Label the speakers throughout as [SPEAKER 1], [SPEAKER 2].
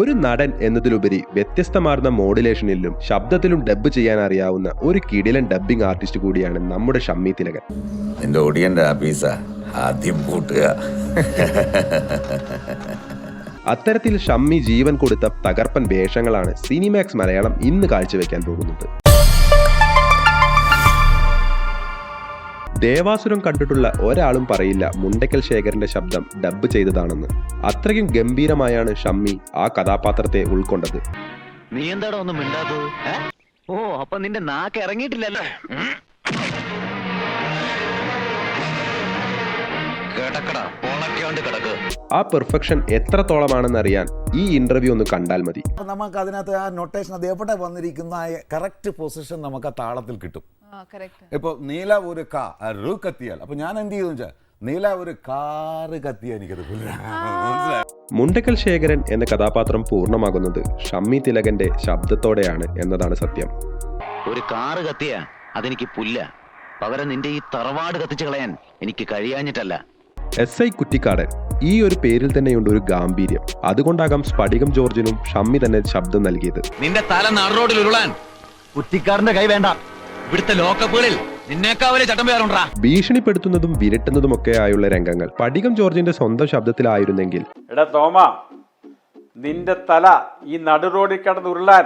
[SPEAKER 1] ഒരു നടൻ എന്നതിലുപരി വ്യത്യസ്തമാർന്ന മോഡുലേഷനിലും ശബ്ദത്തിലും ഡബ് ചെയ്യാൻ അറിയാവുന്ന ഒരു കിടിലൻ ഡബ്ബിംഗ് ആർട്ടിസ്റ്റ് കൂടിയാണ് നമ്മുടെ ഷമ്മി തിലകൻ.
[SPEAKER 2] നിന്റെ ആദ്യം പൂട്ടുക
[SPEAKER 1] അത്തരത്തിൽ ഷമ്മി ജീവൻ കൊടുത്ത തകർപ്പൻ വേഷങ്ങളാണ് സിനിമാക്സ് മലയാളം ഇന്ന് കാഴ്ചവെക്കാൻ പോകുന്നത്. ദേവാസുരം കണ്ടിട്ടുള്ള ഒരാളും പറയില്ല മുണ്ടക്കൽ ശേഖരന്റെ ശബ്ദം ഡബ്ബ് ചെയ്തതാണെന്ന്. അത്രയ്ക്കും ഗംഭീരമായാണ് ഷമ്മി ആ കഥാപാത്രത്തെ ഉൾക്കൊണ്ടത്.
[SPEAKER 3] നീ എന്താടാ ഒന്നും ഓ അപ്പൊ നിന്റെ നാക്ക് ഇറങ്ങിയിട്ടില്ലല്ലോ.
[SPEAKER 1] ആ പെർഫെക്ഷൻ എത്രത്തോളമാണെന്ന് അറിയാൻ ഈ ഇന്റർവ്യൂ ഒന്ന് കണ്ടാൽ മതി.
[SPEAKER 4] അപ്പോൾ നമുക്ക് അതിനകത്ത് ആ നൊട്ടേഷൻ അത് എവിടെ വന്നിരിക്കുന്ന കറക്റ്റ് പൊസിഷൻ നമുക്ക് ആ താളത്തിൽ കിട്ടും. ഇപ്പൊ നീല ഒരു കാ റ് കത്തിയാൽ. അപ്പോൾ ഞാൻ എന്ത് ചെയ്തു വെച്ചാൽ നീല ഒരു കാറ് കത്തിയാൽ എനിക്കത്
[SPEAKER 1] മുണ്ടക്കൽ ശേഖരൻ എന്ന കഥാപാത്രം പൂർണമാകുന്നത് ഷമ്മി തിലകന്റെ ശബ്ദത്തോടെയാണ് എന്നതാണ് സത്യം.
[SPEAKER 3] ഒരു കാറ് കത്തിയ അതെനിക്ക് പുല്ല. പകരം നിന്റെ ഈ തറവാട് കത്തിച്ചു കളയാൻ എനിക്ക് കഴിയാഞ്ഞിട്ടല്ല.
[SPEAKER 1] S I Kuttikkadan. ഈ ഒരു പേരിൽ തന്നെയുണ്ട് ഒരു ഗാംഭീര്യം. അതുകൊണ്ടാകാം സ്പടികം ജോർജിനും ഷമ്മി തന്നെ ശബ്ദം നൽകിയത്.
[SPEAKER 3] നിന്റെ തല നടുറോഡിൽ ഉരുളാൻ. കുറ്റിക്കാരന്റെ കൈ വേണ്ട. ഇവിടുത്തെ ലോക്കപ്പുകളിൽ
[SPEAKER 1] ഭീഷണിപ്പെടുത്തുന്നതും വിരട്ടുന്നതും ഒക്കെ ആയുള്ള രംഗങ്ങൾ. പടികം ജോർജിന്റെ സ്വന്തം ശബ്ദത്തിലായിരുന്നെങ്കിൽ.
[SPEAKER 5] എടാ തോമ നിന്റെ തല ഈ നടു റോഡിൽ കിടന്ന് ഉരുളാൻ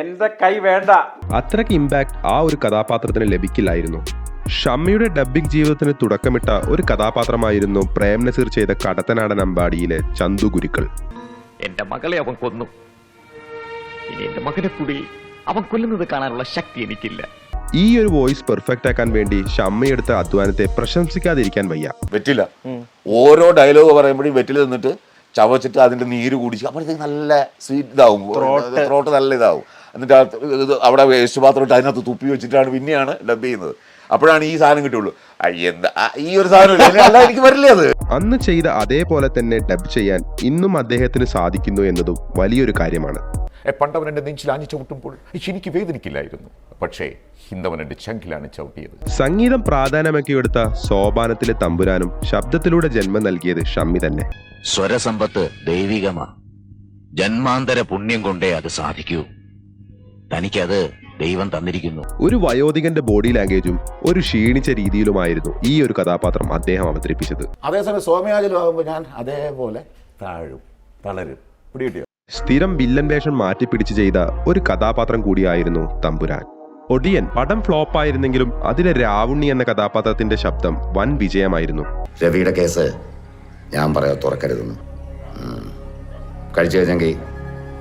[SPEAKER 5] എന്റെ കൈ വേണ്ട.
[SPEAKER 1] അത്രയ്ക്ക് ഇമ്പാക്ട് ആ ഒരു കഥാപാത്രത്തിന് ലഭിക്കില്ലായിരുന്നു. ഷമ്മിയുടെ ഡബ്ബിംഗ് ജീവിതത്തിന് തുടക്കമിട്ട ഒരു കഥാപാത്രമായിരുന്നു പ്രേം നസീർ ചെയ്ത കടത്തനാടൻ അമ്പാടിയിലെ ചന്തു ഗുരുക്കൾ.
[SPEAKER 6] എന്റെ മകളെ അവൻ കൊന്നു. ഇനി എന്റെ മകനെ കൂടി അവൻ കൊല്ലുന്നത് കാണാനുള്ള ശക്തി എനിക്കില്ല.
[SPEAKER 1] ഈ ഒരു വോയിസ് പെർഫെക്റ്റ് ആക്കാൻ വേണ്ടി ഷമ്മിയെടുത്ത അധ്വാനത്തെ പ്രശംസിക്കാതിരിക്കാൻ വയ്യ.
[SPEAKER 2] വെറ്റില. ഓരോ ഡയലോഗ് പറയുമ്പോഴും വെറ്റില നിന്നിട്ട് ചവച്ചിട്ട് അതിന്റെ നീര് കുടിച്ച് അപ്പോഴത്തേക്ക് നല്ല സ്വീറ്റ് ഇതാവും. ത്രോട്ട് നല്ല ഇതാവും. എന്നിട്ട് അവിടെ വേസ്റ്റ് പാത്രം ഇട്ട് അതിനകത്ത് തുപ്പി വെച്ചിട്ടാണ് പിന്നെയാണ് ഡബ് ചെയ്യുന്നത്. അപ്പോഴാണ് ഈ സാധനം കിട്ടുള്ളൂ. എന്താ ഈ ഒരു സാധനം എനിക്ക് വരില്ലേ അത്.
[SPEAKER 1] അന്ന് ചെയ്ത അതേപോലെ തന്നെ ഡബ് ചെയ്യാൻ ഇന്നും അദ്ദേഹത്തിന് സാധിക്കുന്നു എന്നതും വലിയൊരു കാര്യമാണ്.
[SPEAKER 7] പണ്ടവൻ എന്റെ നെഞ്ചിൽ ആഞ്ഞു ചവിട്ടുമ്പോൾ എനിക്ക് വേദനിക്കില്ലായിരുന്നു. പക്ഷേ ഹിന്ദവൻ എന്റെ ചങ്കിലാണ് ചവിട്ടിയത്.
[SPEAKER 1] സംഗീതം പ്രാധാന്യമൊക്കെ എടുത്ത സോപാനത്തിലെ തമ്പുരാനും ശബ്ദത്തിലൂടെ ജന്മം നൽകിയത് ഷമ്മി തന്നെ.
[SPEAKER 3] സ്വരസമ്പത്ത് ദൈവികമാ. ജന്മാന്തര പുണ്യം കൊണ്ടേ അത് സാധിക്കൂ. തനിക്കത് ദൈവം തന്നിരിക്കുന്നു.
[SPEAKER 1] ഒരു വയോധികന്റെ ബോഡി ലാംഗ്വേജും ഒരു ക്ഷീണിച്ച രീതിയിലുമായിരുന്നു ഈ ഒരു കഥാപാത്രം അദ്ദേഹം അവതരിപ്പിച്ചത്.
[SPEAKER 4] അതേസമയം സോമയാജിലും ആകുമ്പോൾ ഞാൻ അതേപോലെ താഴും തളരും. പിടികിട്ടിയോ?
[SPEAKER 1] സ്ഥിരം വില്ലൻ വേഷം മാറ്റിപ്പിടിച്ച് ചെയ്ത ഒരു കഥാപാത്രം കൂടിയായിരുന്നു തമ്പുരാൻ. ഒടിയൻ പടം ഫ്ലോപ്പ് ആയിരുന്നെങ്കിലും അതിലെ രാവുണ്ണി എന്ന കഥാപാത്രത്തിന്റെ ശബ്ദം വൻ വിജയമായിരുന്നു.
[SPEAKER 2] രവിയുടെ കേസ് ഞാൻ പറയാ തുറക്കരുതെന്ന്. കഴിച്ചു കഴിഞ്ഞെങ്കിൽ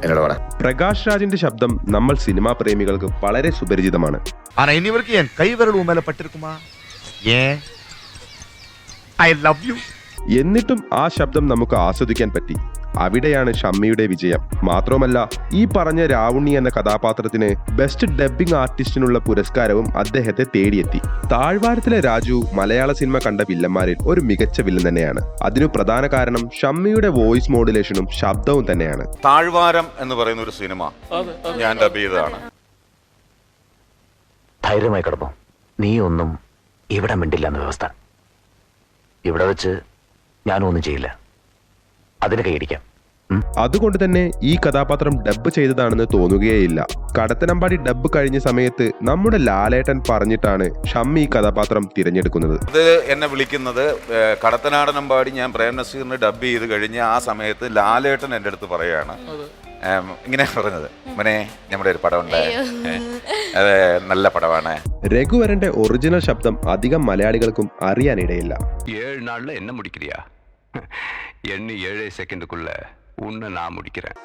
[SPEAKER 2] എന്നോട് പറ
[SPEAKER 1] പ്രകാശ് രാജിന്റെ ശബ്ദം നമ്മൾ സിനിമാ പ്രേമികൾക്ക് വളരെ സുപരിചിതമാണ്
[SPEAKER 8] ஆனா இனிவரைக்கும் என் கை விரல் உன் மேல பட்டிருக்குமா ஏன் ஐ லவ் யூ
[SPEAKER 1] എന്നിട്ടും ആ ശബ്ദം നമുക്ക് ആസ്വദിക്കാൻ പറ്റി അവിടെയാണ് ഷമ്മിയുടെ വിജയം. മാത്രമല്ല ഈ പറഞ്ഞ രാവുണ്ണി എന്ന കഥാപാത്രത്തിന് ബെസ്റ്റ് ഡബ്ബിംഗ് ആർട്ടിസ്റ്റിനുള്ള പുരസ്കാരവും അദ്ദേഹത്തെ തേടിയെത്തി. താഴ്വാരത്തിലെ രാജു മലയാള സിനിമ കണ്ട വില്ലന്മാരിൽ ഒരു മികച്ച വില്ലൻ തന്നെയാണ്. അതിനു പ്രധാന കാരണം ഷമ്മിയുടെ വോയിസ് മോഡുലേഷനും ശബ്ദവും തന്നെയാണ്.
[SPEAKER 9] താഴ്വാരം എന്ന് പറയുന്ന ഒരു സിനിമ ഞാൻ ഡബ് ചെയ്തതാണ്.
[SPEAKER 3] ധൈര്യമായി കിടപ്പോ നീ ഒന്നും ഇവിടെ മിണ്ടില്ല എന്ന വ്യവസ്ഥ. ഇവിടെ വെച്ച് ഞാനൊന്നും ഒന്നും ചെയ്യില്ല. അതിന് കൈയടിക്കാം.
[SPEAKER 1] അതുകൊണ്ട് തന്നെ ഈ കഥാപാത്രം ഡബ്ബ് ചെയ്തതാണെന്ന് തോന്നുകയേയില്ല. കടത്തനമ്പാടി ഡബ്ബ് കഴിഞ്ഞ സമയത്ത് നമ്മുടെ ലാലേട്ടൻ പറഞ്ഞിട്ടാണ് ഷമ്മി ഈ കഥാപാത്രം തിരഞ്ഞെടുക്കുന്നത്.
[SPEAKER 9] അത് എന്നെ വിളിക്കുന്നത് കടത്തനാടനമ്പാടി ഞാൻ പ്രേംനസീറിന് ഡബ്ബ് ചെയ്ത് കഴിഞ്ഞ് ആ സമയത്ത് ലാലേട്ടൻ എന്റെ അടുത്ത് പറയാണ്. ഇങ്ങനെ പറഞ്ഞത്. മനെ നമ്മുടെ ഒരു പടം നല്ല പടമാണ്.
[SPEAKER 1] രഘുവരന്റെ ഒറിജിനൽ ശബ്ദം അധികം മലയാളികൾക്കും അറിയാനിടയില്ല.
[SPEAKER 10] ഏഴ് നാളിൽ എന്നെ മുടിക്കില്ല എണ്ണി ഏഴേ സെക്കൻഡുക്കുള്ള ഉണ്ണ നാ മുടിക്കിറേൻ.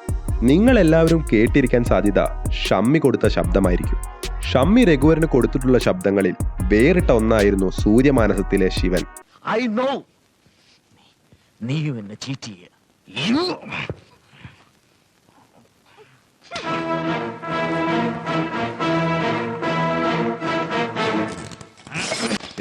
[SPEAKER 1] നിങ്ങൾ എല്ലാവരും കേട്ടിരിക്കാൻ സാധ്യത ഷമ്മി കൊടുത്ത ശബ്ദമായിരിക്കും. ഷമ്മി രഘുവരന് കൊടുത്തിട്ടുള്ള ശബ്ദങ്ങളിൽ വേറിട്ട ഒന്നായിരുന്നു സൂര്യമാനസത്തിലെ ശിവൻ.
[SPEAKER 6] ഐ നോ നീയും ചീറ്റ്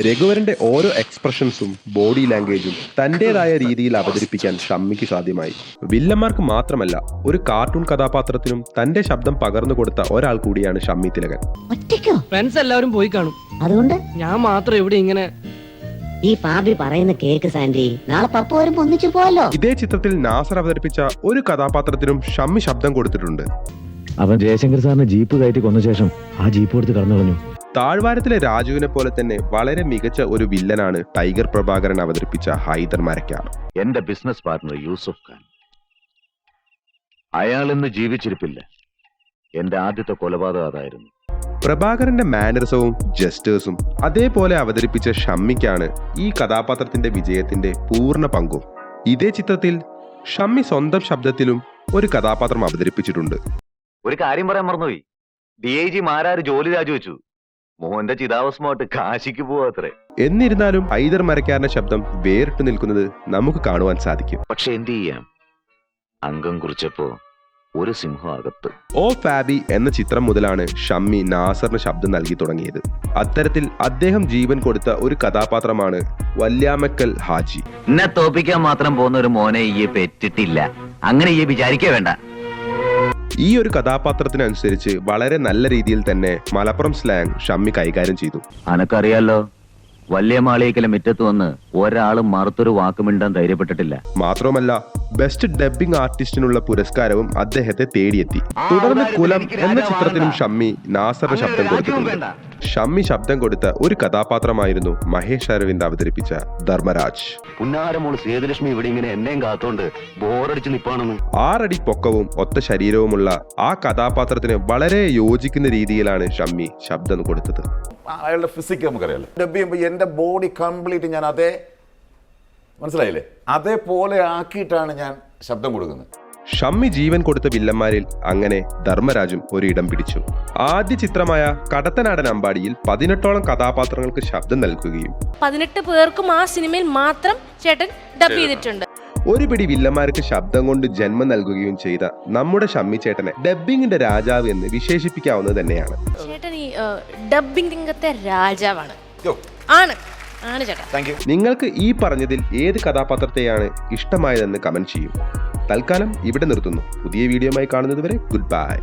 [SPEAKER 1] രഘുവരന്റെ ഓരോ എക്സ്പ്രഷൻസും ബോഡി ലാംഗ്വേജും തന്റേതായ രീതിയിൽ അവതരിപ്പിക്കാൻ ഷമ്മിക്ക് സാധ്യമായി. വില്ലന്മാർക്ക് മാത്രമല്ല ഒരു കാർട്ടൂൺ കഥാപാത്രത്തിനും തന്റെ ശബ്ദം പകർന്നു കൊടുത്ത ഒരാൾ കൂടിയാണ് ഷമ്മി തിലകൻ.
[SPEAKER 11] ഒറ്റയ്ക്കോ?
[SPEAKER 12] ഫ്രണ്ട്സ് എല്ലാവരും പോയി കാണും.
[SPEAKER 11] അതുകൊണ്ട്?
[SPEAKER 12] ഞാൻ മാത്രം ഇവിടെ ഇങ്ങനെ
[SPEAKER 11] ഈ പാപ്പി പറയുന്ന കേക്ക് സാൻഡി നാളെ പപ്പ വരുമ്പോ ഒന്നിച്ചു പോവല്ലോ
[SPEAKER 1] ഇതേ ചിത്രത്തിൽ നാസർ അവതരിപ്പിച്ച ഒരു കഥാപാത്രത്തിനും ഷമ്മി ശബ്ദം കൊടുത്തിട്ടുണ്ട്.
[SPEAKER 3] അവൻ ജയശങ്കർ സാറിന് ജീപ്പ് കയറ്റി കൊന്ന ശേഷം ആ ജീപ്പ് കൊടുത്ത് കടന്നു കളഞ്ഞു
[SPEAKER 1] താഴ്വാരത്തിലെ രാജുവിനെ പോലെ തന്നെ വളരെ മികച്ച ഒരു വില്ലനാണ് ടൈഗർ പ്രഭാകരൻ അവതരിപ്പിച്ച ഹൈദർ മരക്കാർ.
[SPEAKER 3] എന്റെ ബിസിനസ് പാർട്ണർ യൂസുഫ് ഖാൻ. അയാൾ ഇന്ന് ജീവിച്ചിരിപ്പില്ല. എന്റെ ആദ്യത്തെ കൊലപാതകം അതായിരുന്നു.
[SPEAKER 1] പ്രഭാകരന്റെ മാനറിസവും ജസ്റ്റേഴ്സും അതേപോലെ അവതരിപ്പിച്ച ഷമ്മിക്കാണ് ഈ കഥാപാത്രത്തിന്റെ വിജയത്തിന്റെ പൂർണ പങ്കും. ഇതേ ചിത്രത്തിൽ ഷമ്മി സ്വന്തം ശബ്ദത്തിലും ഒരു കഥാപാത്രം അവതരിപ്പിച്ചിട്ടുണ്ട്.
[SPEAKER 3] ഒരു കാര്യം പറയാൻ മറന്നുപോയി. ഡി ഐ ജി മാരാര് ജോലി രാജിവെച്ചു. മോഹന്റെ ചിതാവസ്മോട്ട് കാശിക്ക് പോവാത്രേ
[SPEAKER 1] എന്നിരുന്നാലും ഹൈദർ മരക്കാരന്റെ ശബ്ദം വേറിട്ട് നിൽക്കുന്നത് നമുക്ക് കാണുവാൻ സാധിക്കും.
[SPEAKER 3] പക്ഷെ എന്ത് ചെയ്യാം? അംഗം കുറിച്ചപ്പോ ഒരു സിംഹം അകത്ത്.
[SPEAKER 1] ഓ ഫാബി എന്ന ചിത്രം മുതലാണ് ഷമ്മി നാസറിന് ശബ്ദം നൽകി തുടങ്ങിയത്. അത്തരത്തിൽ അദ്ദേഹം ജീവൻ കൊടുത്ത ഒരു കഥാപാത്രമാണ് വല്യാമക്കൽ ഹാജി.
[SPEAKER 3] എന്നെ തോപ്പിക്കാൻ മാത്രം പോകുന്ന ഒരു മോനെ ഈ പെറ്റിട്ടില്ല. അങ്ങനെ ഈ വിചാരിക്കേ വേണ്ട.
[SPEAKER 1] ഈ ഒരു കഥാപാത്രത്തിനനുസരിച്ച് വളരെ നല്ല രീതിയിൽ തന്നെ മലപ്പുറം സ്ലാങ് ഷമ്മി കൈകാര്യം ചെയ്തു.
[SPEAKER 3] അനക്കറിയാലോ വലിയ മാളിയേക്കലെ മുറ്റത്ത് വന്ന് ഒരാളും മറുത്തൊരു വാക്കുമിണ്ടാൻ ധൈര്യപ്പെട്ടിട്ടില്ല.
[SPEAKER 1] മാത്രവുമല്ല ബെസ്റ്റ് ഡബ്ബിംഗ് ആർട്ടിസ്റ്റിനുള്ള പുരസ്കാരവും അദ്ദേഹത്തെ തേടിയെത്തി. തുടർന്ന് കുലം എന്ന ചിത്രത്തിനും ഷമ്മി നാസറിന് ശബ്ദം കൊടുത്തിട്ടുണ്ട്. ഷമ്മി ശബ്ദം കൊടുത്ത ഒരു കഥാപാത്രമായിരുന്നു മഹേഷ് അരവിന്ദ് അവതരിപ്പിച്ച ധർമ്മരാജ്.
[SPEAKER 3] സേതുലക്ഷ്മി ഇവിടെ ഇങ്ങനെ എന്നെയും കാത്തോണ്ട് ബോറടിച്ച് നിപ്പാണെന്ന്.
[SPEAKER 1] ആറടി പൊക്കവും ഒത്ത ശരീരവുമുള്ള ആ കഥാപാത്രത്തിന് വളരെ യോജിക്കുന്ന രീതിയിലാണ് ഷമ്മി ശബ്ദം കൊടുത്തത്.
[SPEAKER 4] അയാളുടെ ഫിസിക് നമുക്കറിയാലോ. ഡബ് ചെയ്യുമ്പോൾ എന്റെ ബോഡി കംപ്ലീറ്റ് ഞാൻ അതേ മനസ്സിലായില്ലേ? അതേപോലെ ആക്കിയിട്ടാണ് ഞാൻ ശബ്ദം കൊടുക്കുന്നത്.
[SPEAKER 1] ഷമ്മി ജീവൻ കൊടുത്ത വില്ലന്മാരിൽ അങ്ങനെ ധർമ്മരാജും ഒരു ഇടം പിടിച്ചു. ആദ്യ ചിത്രമായ കടത്തനാടൻ അമ്പാടിയിൽ പതിനെട്ടോളം കഥാപാത്രങ്ങൾക്ക് ശബ്ദം നൽകുകയും
[SPEAKER 11] പതിനെട്ട് പേർക്കും ആ സിനിമയിൽ മാത്രം ചേട്ടൻ ഡബ് ചെയ്തിട്ടുണ്ട്.
[SPEAKER 1] ഒരു പിടി വില്ലന്മാർക്ക് ശബ്ദം കൊണ്ട് ജന്മം നൽകുകയും ചെയ്ത നമ്മുടെ ഷമ്മി ചേട്ടനെ ഡബ്ബിങ്ങിന്റെ രാജാവ് എന്ന് വിശേഷിപ്പിക്കാവുന്നത് തന്നെയാണ്.
[SPEAKER 11] ചേട്ടൻ ഈ രംഗത്തെ രാജാവാണ്. ആണ്. ആണ് ചേട്ടാ.
[SPEAKER 1] നിങ്ങൾക്ക് ഈ പറഞ്ഞതിൽ ഏത് കഥാപാത്രത്തെയാണ് ഇഷ്ടമായതെന്ന് കമന്റ് ചെയ്യും. തൽക്കാലം ഇവിടെ നിർത്തുന്നു. പുതിയ വീഡിയോയുമായി കാണുന്നതുവരെ ഗുഡ് ബൈ